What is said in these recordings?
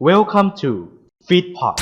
Welcome to Feedpot ท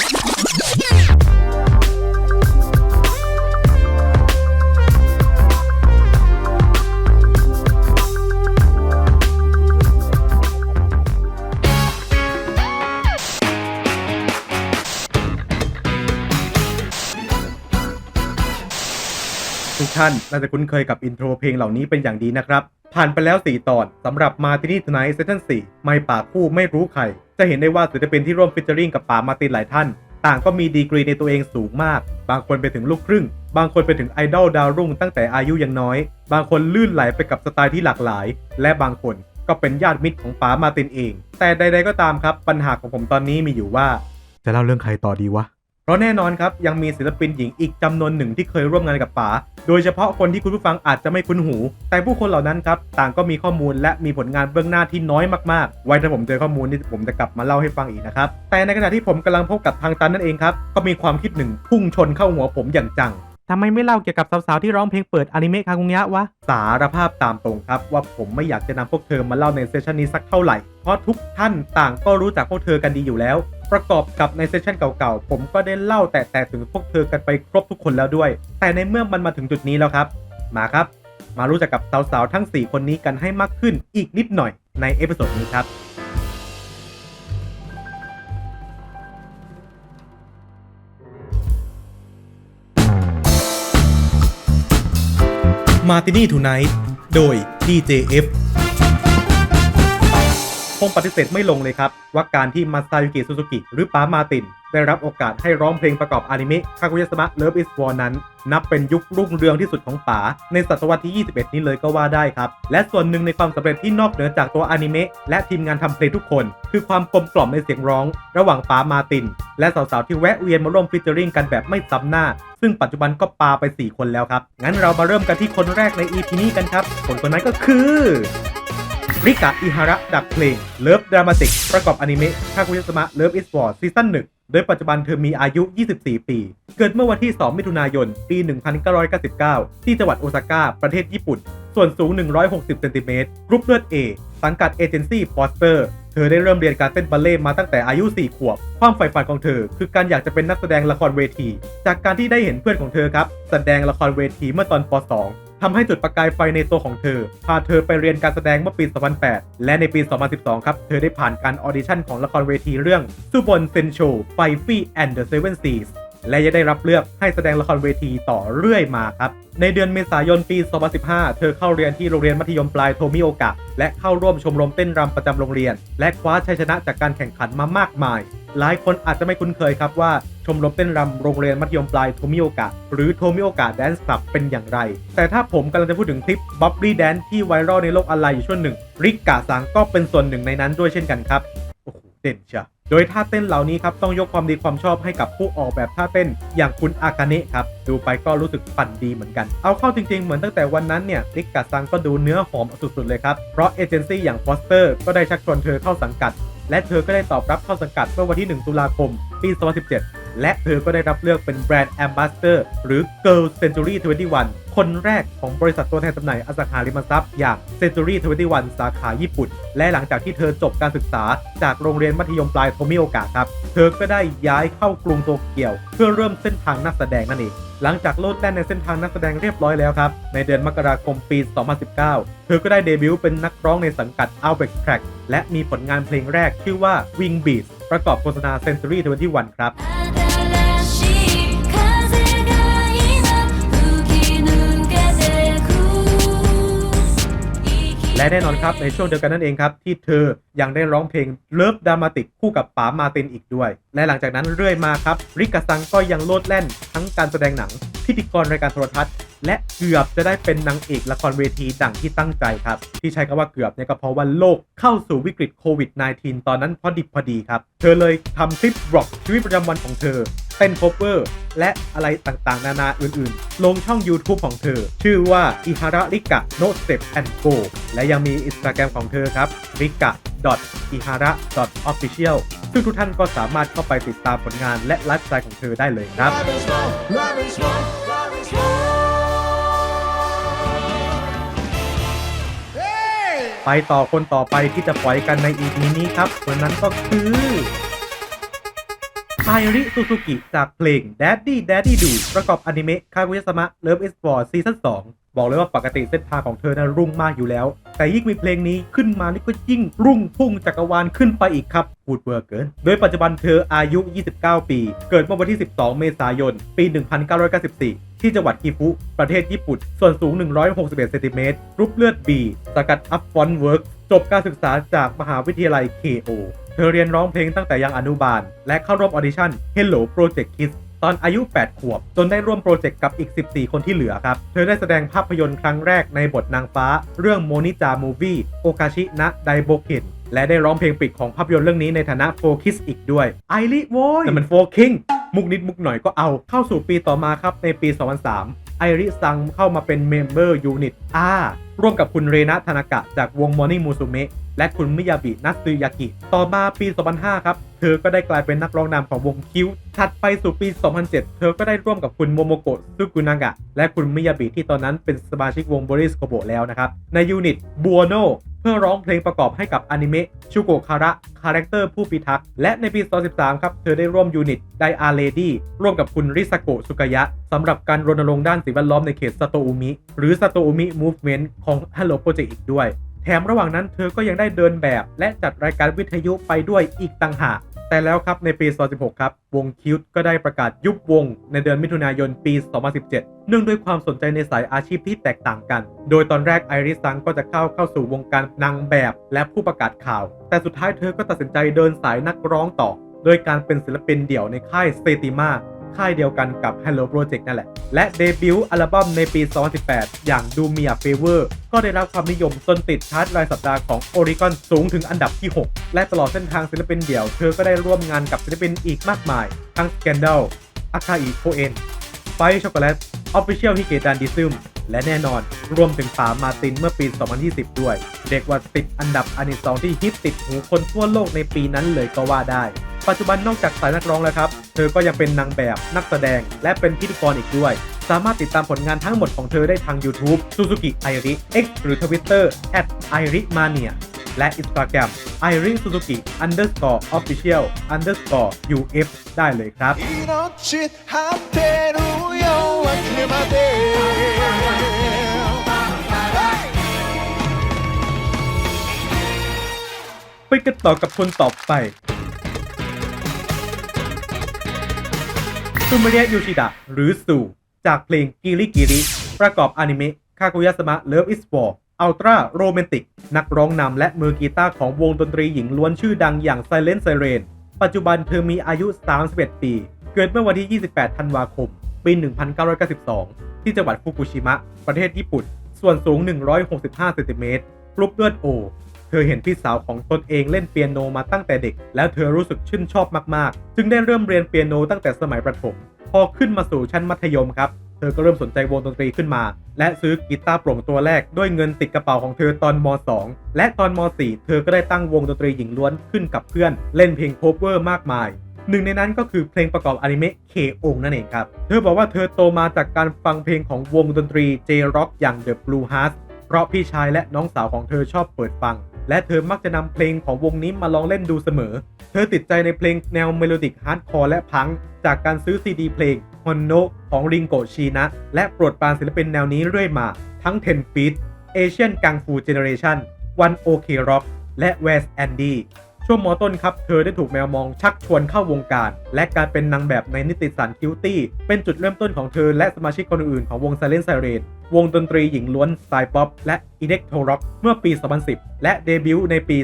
ุกท่านน่าจะคุ้นเคยกับอินโทรเพลงเหล่านี้เป็นอย่างดีนะครับ ผ่านไปแล้ว 4 ตอนสำหรับมาตินี่ทนายเซ s ชั่น4ไม่ป่าคู่ไม่รู้ใคร จะเห็นได้ว่าศิลปินที่ร่วมฟิชเจอริงกับป๋ามาตินหลายท่าน ต่างก็มีดีกรีในตัวเองสูงมาก บางคนไปถึงลูกครึ่ง บางคนไปถึงไอดอลดาวรุ่งตั้งแต่อายุยังน้อย บางคนลื่นไหลไปกับสไตล์ที่หลากหลาย และบางคนก็เป็นญาติมิตรของป๋ามาตินเอง แต่ใด ๆ ก็ตามครับ ปัญหาของผมตอนนี้มีอยู่ว่า จะเล่าเรื่องใครต่อดีวะ เพราะแน่นอนครับยังมีศิลปินหญิงอีกจำนวนหนึ่งที่เคยร่วมงานกับป๋า โดยเฉพาะคนที่คุณผู้ฟังอาจจะไม่คุ้นหู แต่ผู้คนเหล่านั้นครับต่างก็มีข้อมูลและมีผลงานเบื้องหน้าที่น้อยมากๆ ไว้ถ้าผมเจอข้อมูลนี่ผมจะกลับมาเล่าให้ฟังอีกนะครับ แต่ในขณะที่ผมกำลังพบกับทางตันนั่นเองครับ ก็มีความคิดหนึ่งพุ่งชนเข้าหัวผมอย่างจังทำไมไม่เล่าเกี่ยวกับสาวๆที่ร้องเพลงเปิดอนิเมะคากุงยะวะ สารภาพตามตรงครับ ว่าผมไม่อยากจะนำพวกเธอมาเล่าในเซสชันนี้สักเท่าไหร่ เพราะทุกท่านต่างก็รู้จักพวกเธอกันดีอยู่แล้ว ประกอบกับในเซสชันเก่าๆ ผมก็ได้เล่าแต่แต่ถึงพวกเธอกันไปครบทุกคนแล้วด้วย แต่ในเมื่อมันมาถึงจุดนี้แล้วครับ มาครับ มารู้จักกับสาวๆ ทั้ง 4 คนนี้กันให้มากขึ้นอีกนิดหน่อยในเอพิโซดนี้ครับ มาตินี่ทูไนท์โดย DJF คงปฏิเสธไม่ลงเลยครับ ว่าการที่มาซายุกิซูซูกิหรือป้ามาติน ได้รับโอกาสให้ร้องเพลงประกอบอนิเมะคากุยะสมะเลิฟอิสวอนั้น นับเป็นยุครุ่งเรืองที่สุดของป๋าในศตวรรษที่ 21 นี้เลยก็ว่าได้ครับ และส่วนหนึ่งในความสำเร็จที่นอกเหนือจากตัวอนิเมะและทีมงานทำเพลงทุกคน คือความกลมกล่อมในเสียงร้อง ระหว่างป๋ามาติน และสาวๆที่แวะเวียนมาร่วมฟิชเจอริงกันแบบไม่ซ้ำหน้า ซึ่งปัจจุบันก็ปาไป 4 คนแล้วครับงั้นเรามาเริ่มกันที่คนแรกใน EP นี้กันครับคนคนนั้นก็คือ ริกะอิฮาระดักเพลงเลิฟดรามาติกประกอบอนิเมะคากุยสมะเลิฟอิสวอร์ซีซั่น1โดยปัจจุบันเธอมีอายุ 24 ปี เกิดเมื่อวันที่ 2 มิถุนายน ปี 1999 ที่จังหวัดโอซาก้า ประเทศญี่ปุ่น ส่วนสูง 160 เซนติเมตรกรุ๊ปเลือด A สังกัดเอเจนซี่ฟอสเตอร์ เธอได้เริ่มเรียนการเต้นบัลเล่ต์มาตั้งแต่อายุ 4 ขวบ ความใฝ่ฝันของเธอ คือการอยากจะเป็นนักแสดงละครเวที จากการที่ได้เห็นเพื่อนของเธอครับ แสดงละครเวทีเมื่อตอนป .2 ทำให้จุดประกายไฟในตัวของเธอ พาเธอไปเรียนการแสดงเมื่อปี 2008 และในปี 2012 ครับ เธอได้ผ่านการออดิชั่นของละครเวทีเรื่องซูบอนเซนโชไฟฟี่แอนด์เดอะเซเว่นซีสและยังได้รับเลือกให้แสดงละครเวทีต่อเรื่อยมาครับ ในเดือนเมษายนปี 2015 เธอเข้าเรียนที่โรงเรียนมัธยมปลายโทมิโอกะ และเข้าร่วมชมรมเต้นรำประจำโรงเรียน และคว้าชัยชนะจากการแข่งขันมามากมาย หลายคนอาจจะไม่คุ้นเคยครับว่า ชมรมเต้นรำโรงเรียนมัธยมปลายโทมิโอกะหรือโทมิโอกะแดนซ์คลับเป็นอย่างไร แต่ถ้าผมกำลังจะพูดถึงคลิปบ๊อบบี้แดนที่ไวรัลในโลกออนไลน์อยู่ช่วงหนึ่ง ริกกาซังก็เป็นส่วนหนึ่งในนั้นด้วยเช่นกันครับ โอ้โหเด่นเชียโดยท่าเต้นเหล่านี้ครับต้องยกความดีความชอบให้กับผู้ออกแบบท่าเต้น อย่างคุณอากาเนะครับ ดูไปก็รู้สึกปั่นดีเหมือนกัน เอาเข้าจริงๆ เหมือนตั้งแต่วันนั้นเนี่ยริกกาซังก็ดูเนื้อหอมสุดๆเลยครับ เพราะเอเจนซี่อย่างฟอสเตอร์ก็ได้ชักชวนเธอเข้าสังกัดและเธอก็ได้ตอบรับเข้าสังกัดเมื่อวันที่ 1 ตุลาคม ปี 2017 และเธอก็ได้รับเลือกเป็นแบรนด์แอมบาสเตอร์หรือ Girl Century 21 คนแรกของบริษัทตัวแทนจำหน่ายอสังหาริมทรัพย์อย่าง Century 21 สาขาญี่ปุ่น และหลังจากที่เธอจบการศึกษา จากโรงเรียนมัธยมปลายโทมิโอกะครับ เธอก็ได้ย้ายเข้ากรุงโตเกียว เพื่อเริ่มเส้นทางนักแสดงนั่นเองหลังจากโลดแล่นในเส้นทางนักแสดงเรียบร้อยแล้วครับ ในเดือนมกราคมปี 2019 เธอก็ได้เดบิวต์เป็นนักร้องในสังกัด a l b e c Track และมีผลงานเพลงแรกชื่อว่า Wing Beats ประกอบโฆษณา Century 21 ครับ และแน่นอนครับ ในช่วงเดียวกันนั่นเองครับ ที่เธอยังได้ร้องเพลงเลิฟดามาติกคู่กับป๋ามาตินอีกด้วย และหลังจากนั้นเรื่อยมาครับ ริกาซังก็ยังโลดแล่น ทั้งการแสดงหนัง พิธีกรรายการโทรทัศน์ และเกือบจะได้เป็นนางเอกละครเวทีดังที่ตั้งใจครับ ที่ใช้คำว่าเกือบเนี่ยก็เพราะว่าโลกเข้าสู่วิกฤตโควิด -19 ตอนนั้นพอดิบพอดีครับ เธอเลยทำคลิปบล็อกชีวิตประจำวันของเธอ เป็นโคเวอร์ และอะไรต่างๆ นานาอื่นๆ ลงช่อง YouTube ของเธอ ชื่อว่าอิฮาระริกะ no step and go และยังมีอินสตาแกรมของเธอครับริกะ ihara official ซึ่งทุกท่านก็สามารถเข้าไปติดตามผลงานและไลฟ์สไตล์ของเธอได้เลยครับ Love is wrong, love is wrong, love is wrong. Hey! ไปต่อคนต่อไปที่จะปล่อยกันใน EP นี้ครับคนนั้นก็คือ ไอริซูซูกิจากเพลง Daddy Daddy Do ประกอบอนิเมะคากุยะสมะ Love is War ซีซั่น2บอกเลยว่าปกติเส้นทางของเธอนั้นรุ่งมากอยู่แล้ว แต่ยิ่งมีเพลงนี้ขึ้นมานี่ก็ยิ่งรุ่งพุ่งจักรวาลขึ้นไปอีกครับพูดเวอร์เกิน โดยปัจจุบันเธออายุ 29 ปี เกิดเมื่อวันที่ 12 เมษายน ปี 1994ที่จังหวัดกิฟุ ประเทศญี่ปุ่น ส่วนสูง 161 เซนติเมตรรูปเลือด B สกัดอัพฟอนเวิร์กจบการศึกษาจากมหาวิทยาลัย KO เธอเรียนร้องเพลงตั้งแต่ยังอนุบาล และเข้าร่วมออดิชั่น Hello Project Kids ตอนอายุ 8 ขวบ จนได้ร่วมโปรเจกต์กับอีก 14 คนที่เหลือครับ เธอได้แสดงภาพยนตร์ครั้งแรกในบทนางฟ้า เรื่องโมนิจามูวี่โอกาชินะไดโบเคนและได้ร้องเพลงปิดของภาพยนตร์เรื่องนี้ในฐานะโฟคิสอีกด้วย ไอริโว้ยแต่มันโฟคิงมุกนิดมุกหน่อยก็เอาเข้าสู่ปีต่อมาครับในปี 2003 ไอริซังเข้ามาเป็นเมมเบอร์ยูนิต R ร่วมกับคุณเรนะธนากะจากวง Morning Musume และคุณมิยาบินัตสึยากิ ต่อมาปี 2005 ครับ เธอก็ได้กลายเป็นนักร้องนำของวงคิวถัดไปสู่ปี 2007 เธอก็ได้ร่วมกับคุณโมโมโกะซึกุนางะ และคุณมิยาบิที่ตอนนั้นเป็นสมาชิกวงบริสโกโบแล้วนะครับ ในยูนิตบัวโนเพื่อร้องเพลงประกอบให้กับอนิเมะชูโกคาระคาแรคเตอร์ผู้พิทักษ์ และในปี 2013 ครับ เธอได้ร่วมยูนิตไดอาร์เลดี้ร่วมกับคุณริซาโกะสุกายะสำหรับการรณรงค์ด้านสิ่งแวดล้อมในเขตซาโตอุมิหรือซาโตอุมิมูฟเมนต์ของ Hello Project อีกด้วย แถมระหว่างนั้นเธอก็ยังได้เดินแบบและจัดรายการวิทยุไปด้วยอีกต่างหากแต่แล้วครับในปี 2016 ครับ วงคิวก็ได้ประกาศยุบวง ในเดือนมิถุนายนปี 2017 เนื่องด้วยความสนใจในสายอาชีพที่แตกต่างกัน โดยตอนแรกไอริสซังก็จะเข้าเข้าสู่วงการนางแบบและผู้ประกาศข่าว แต่สุดท้ายเธอก็ตัดสินใจเดินสายนักร้องต่อ โดยการเป็นศิลปินเดี่ยวในค่ายสเตติมา ค่ายเดียวกันกับ Hello Project นั่นแหละ และเดบิวต์อัลบั้มในปี 2018 อย่าง Do Me a Favor ก็ได้รับความนิยมจนติดชาร์ตรายสัปดาห์ของ Oricon สูงถึงอันดับที่ 6 และตลอดเส้นทางศิลปินเดี่ยว เธอก็ได้ร่วมงานกับศิลปินอีกมากมาย ทั้ง Scandal อาคาอิโคเอนไฟช็อกโกแลต Official ฮิเกดันดิซึมและแน่นอน รวมถึงป๋ามาตินเมื่อปี 2020 ด้วย เด็กว่าติดอันดับอันดับสองที่ฮิตติดหูคนทั่วโลกในปีนั้นเลยก็ว่าได้ ปัจจุบันนอกจากสายนักร้องแล้วครับ เธอก็ยังเป็นนางแบบนักแสดง และเป็นพิธีกรอีกด้วย สามารถติดตามผลงานทั้งหมดของเธอได้ทาง YouTube Suzuki Airi X หรือ Twitter at @irimania และ Instagram i r i n Suzuki underscore official underscore uf ได้เลยครับ ไปกันต่อกับคนต่อไป ซูมเรียยูชิดะหรือสูจากเพลงกิริกิริ ประกอบอนิเมะคากุยะสมะ Love is War อัลตร้าโรแมนติก นักร้องนำและมือกีตาร์ของวงดนตรีหญิงล้วนชื่อดังอย่าง Silent Siren ปัจจุบันเธอมีอายุ 31 ปี เกิดเมื่อวันที่ 28 ธันวาคม ปี 1992 ที่จังหวัดฟุกุชิมะ ประเทศญี่ปุ่น ส่วนสูง 165 เซนติเมตรกรุ๊ปเลือดโอ เธอเห็นพี่สาวของตนเองเล่นเปียโนมาตั้งแต่เด็ก แล้วเธอรู้สึกชื่นชอบมากๆ จึงได้เริ่มเรียนเปียโนตั้งแต่สมัยประถม พอขึ้นมาสู่ชั้นมัธยมครับ เธอก็เริ่มสนใจวงดนตรีขึ้นมา และซื้อกีตาร์โปร่งตัวแรกด้วยเงินติดกระเป๋าของเธอตอนม .2 และตอนม .4 เธอก็ได้ตั้งวงดนตรีหญิงล้วนขึ้นกับเพื่อน เล่นเพลงโคเวอร์มากมายหนึ่งในนั้นก็คือเพลงประกอบอนิเมะเคองนั่นเองครับ เธอบอกว่าเธอโตมาจากการฟังเพลงของวงดนตรี J-Rock อย่าง The Blue Hearts เพราะพี่ชายและน้องสาวของเธอชอบเปิดฟัง และเธอมักจะนำเพลงของวงนี้มาลองเล่นดูเสมอ เธอติดใจในเพลงแนวเมโลดิกฮาร์ดคอร์และพัง จากการซื้อซีดีเพลงฮอนโนของริงโกชีนะ และโปรดปรานศิลปินแนวนี้เรื่อยมา ทั้ง 10 Feet Asian Kung Fu Generation One OK Rock และ West Andy ช่วงมอต้นครับ เธอได้ถูกแมวมองชักชวนเข้าวงการ และการเป็นนางแบบในนิติสารคิวตี้เป็นจุดเริ่มต้นของเธอและสมาชิกคนอื่นของวง Silent Siren วงดนตรีหญิงล้วนสไตล์ป๊อปและอิเล็กโทร็อกเมื่อปี 2010 และเดบิวต์ในปี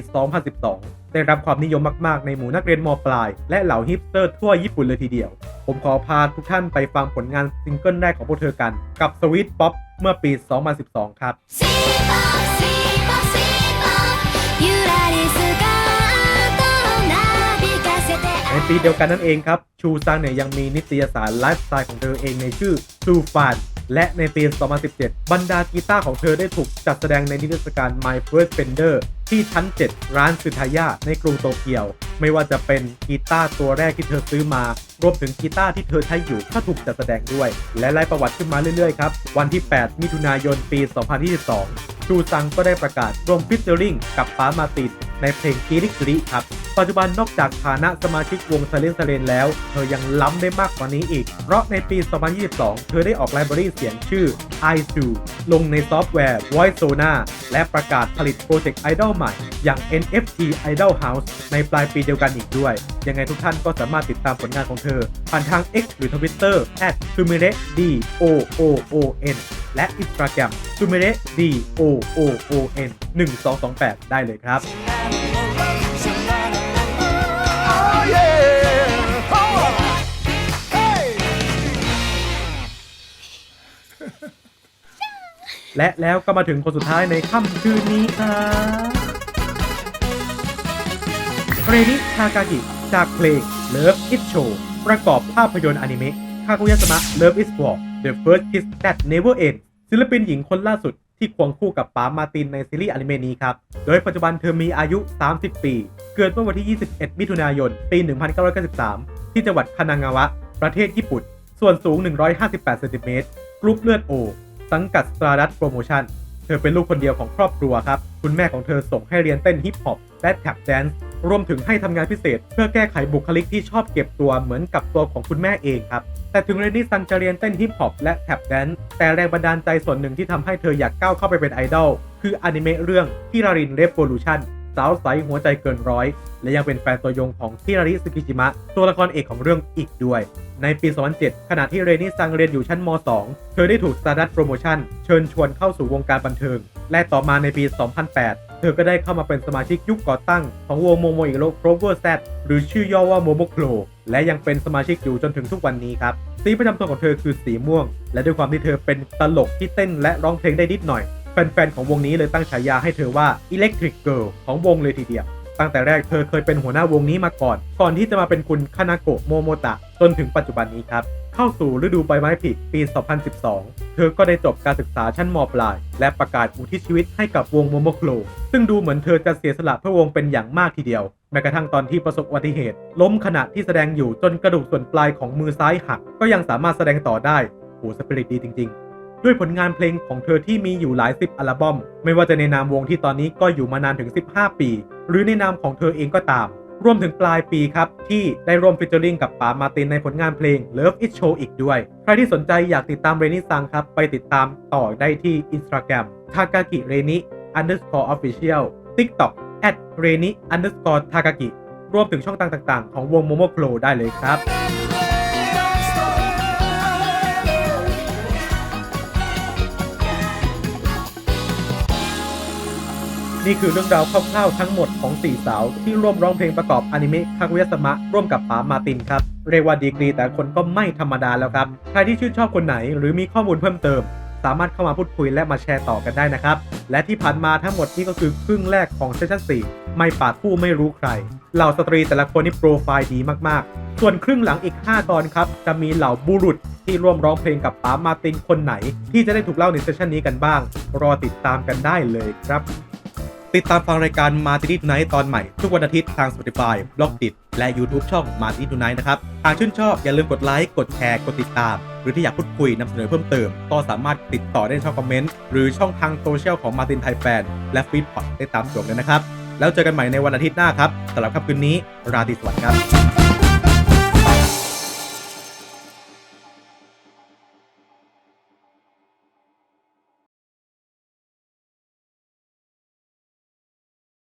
2012 ได้รับความนิยมมาก ๆ ในหมู่นักเรียนมปลาย และเหล่าฮิปสเตอร์ทั่วญี่ปุ่นเลยทีเดียว ผมขอพาทุกท่านไปฟังผลงานซิงเกิลแรกของพวกเธอกัน กับ Sweet Pop เมื่อปี 2012 ครับ ปีเดียวกันนั่นเองครับ ชูซังเนี่ยยังมีนิตยสารไลฟ์สไตล์ของเธอเองในชื่อ True Fan และในปี 2017 บรรดากีตาร์ของเธอได้ถูกจัดแสดงในนิทรรศการ My First Fender ที่ชั้น 7 ร้านซึทายะในกรุงโตเกียว ไม่ว่าจะเป็นกีตาร์ตัวแรกที่เธอซื้อมา รวมถึงกีตาร์ที่เธอใช้อยู่ก็ถูกจัดแสดงด้วย และไล่ประวัติขึ้นมาเรื่อยๆครับ วันที่ 8 มิถุนายนปี 2022 ชูซังก็ได้ประกาศร่วมฟิชเจอริงกับป้ามาติน ในเพลงกีริกริครับ ปัจจุบันนอกจากฐานะสมาชิกวง s i l e n c e r e n แล้ว เธอยังล้ำได้มากกว่านี้อีก เพราะในปี 2022 เธอได้ออกไลบรารีเสียงชื่อ i2 ลงในซอฟต์แวร์ Voice และประกาศผลิตโปรเจกต์ไอดอลใหม่ อย่าง NFT Idol House ในปลายปีเดียวกันอีกด้วย ยังไงทุกท่านก็สามารถติดตามผลงานของเธอ ผ่านทาง X หรือ Twitter s u m i r e d o o o n และ Instagram s u m i r e d o o o n 1228 ได้เลยครับ และแล้วก็มาถึงคนสุดท้ายในค่ำคืนนี้ครับเรนิทากากิจากเพลง Love It Show ประกอบภาพยนตร์อนิเมะคากุยะสมะ Love Is War The First Kiss That Never Ends ศิลปินหญิงคนล่าสุดที่ควงคู่กับป๋ามาตินในซีรีส์อนิเมะนี้ครับ โดยปัจจุบันเธอมีอายุ 30 ปี เกิดเมื่อวันที่ 21 มิถุนายน ปี 1993 ที่จังหวัดคานางาวะ ประเทศญี่ปุ่น ส่วนสูง 158 เซนติเมตร กรุ๊ปเลือดโอ สังกัด Stardust Promotion เธอเป็นลูกคนเดียวของครอบครัวครับ คุณแม่ของเธอส่งให้เรียนเต้นฮิปฮอปและแท็บแดนซ์รวมถึงให้ทำงานพิเศษ เพื่อแก้ไขบุคลิกที่ชอบเก็บตัวเหมือนกับตัวของคุณแม่เองครับ แต่ถึงเรนนี่ซังจะเรียนเต้นฮิปฮอปและแท็บแดนซ์แต่แรงบันดาลใจส่วนหนึ่งที่ทำให้เธออยากก้าวเข้าไปเป็นไอดอลคืออนิเมะเรื่องฮิรารินเรฟโวลูชัน สาวใสหัวใจเกินร้อย และยังเป็นแฟนตัวยงของฮิราริสกิจิมะ ตัวละครเอกของเรื่องอีกด้วย ในปี 2007 ขณะที่เรนนี่ซังเรียนอยู่ชั้นม .2 เธอได้ถูก Stardust Promotion เชิญชวนเข้าสู่วงการบันเทิง และต่อมาในปี 2008เธอก็ได้เข้ามาเป็นสมาชิกยุคก่อตั้งของวงโมโมอิโรโครเวอร์แซหรือชื่อย่อว่าโมโมโครและยังเป็นสมาชิกอยู่จนถึงทุกวันนี้ครับ สีประจำตัวของเธอคือสีม่วง และด้วยความที่เธอเป็นตลกที่เต้นและร้องเพลงได้นิดหน่อย แฟนๆ ของวงนี้เลยตั้งฉายาให้เธอว่า Electric Girl ของวงเลยทีเดียว ตั้งแต่แรกเธอเคยเป็นหัวหน้าวงนี้มาก่อน ก่อนที่จะมาเป็นคุณคานาโกะโมโมตะ จนถึงปัจจุบันนี้ครับ เข้าสู่ฤดูใบไม้ผลิปี 2012 เธอก็ได้จบการศึกษาชั้นมปลาย และประกาศอุทิศชีวิตให้กับวงโมโมโครซึ่งดูเหมือนเธอจะเสียสละเพื่อวงเป็นอย่างมากทีเดียวแม้กระทั่งตอนที่ประสบอุบัติเหตุ ล้มขณะที่แสดงอยู่จนกระดูกส่วนปลายของมือซ้ายหัก ก็ยังสามารถแสดงต่อได้โหสปิริตดีจริงๆ ด้วยผลงานเพลงของเธอที่มีอยู่หลายสิบอัลบั้มไม่ว่าจะในนามวงที่ตอนนี้ก็อยู่มานานถึง 15 ปี หรือในนามของเธอเองก็ตาม รวมถึงปลายปีครับ ที่ได้ร่วมฟิชเจอริงกับป๋ามาตินในผลงานเพลง Love It Show อีกด้วย ใครที่สนใจอยากติดตามเรนิซังครับ ไปติดตามต่อได้ที่ Instagram takaki reni underscore official TikTok at reni underscore takaki รวมถึงช่องทางต่าง ๆ ของวง Momo Flow ได้เลยครับ นี่คือเรื่องราวคร่าวๆทั้งหมดของสี่สาวที่ร่วมร้องเพลงประกอบอนิเมะคากุยะสมะร่วมกับป๋ามาตินครับ เรียกว่าดีกรีแต่คนก็ไม่ธรรมดาแล้วครับ ใครที่ชื่นชอบคนไหนหรือมีข้อมูลเพิ่มเติม สามารถเข้ามาพูดคุยและมาแชร์ต่อกันได้นะครับ และที่ผ่านมาทั้งหมดนี่ก็คือครึ่งแรกของเซสชั่น4ไม่ปาดผู้ไม่รู้ใคร เหล่าสตรีแต่ละคนนี่โปรไฟล์ดีมากๆ ส่วนครึ่งหลังอีก 5 ตอนครับจะมีเหล่าบุรุษที่ร่วมร้องเพลงกับป๋ามาตินคนไหน ที่จะได้ถูกเล่าในเซสชั่นนี้กันบ้าง รอติดตามกันได้เลยครับ ติดตามฟังรายการ m a r t i n i t Night ตอนใหม่ ทุกวันอาทิตย์ทาง Spotify บล็อกดิและ YouTube ช่อง m a r t i n i t Night นะครับ หากชื่นชอบอย่าลืมกดไลค์กดแชร์กดติดตาม หรือที่อยากพูดคุยนำเสนอเพิ่มเติม ก็สามารถติดต่อได้ในช่องคอมเมนต์ หรือช่องทางโซเชียลของ Martin Thai Fan และฟีดพอดได้ตามชมเลยนะครับ แล้วเจอกันใหม่ในวันอาทิตย์หน้าครับสำหรับค่ำคืนนี้ ราตรีสวัสดิ์ครับ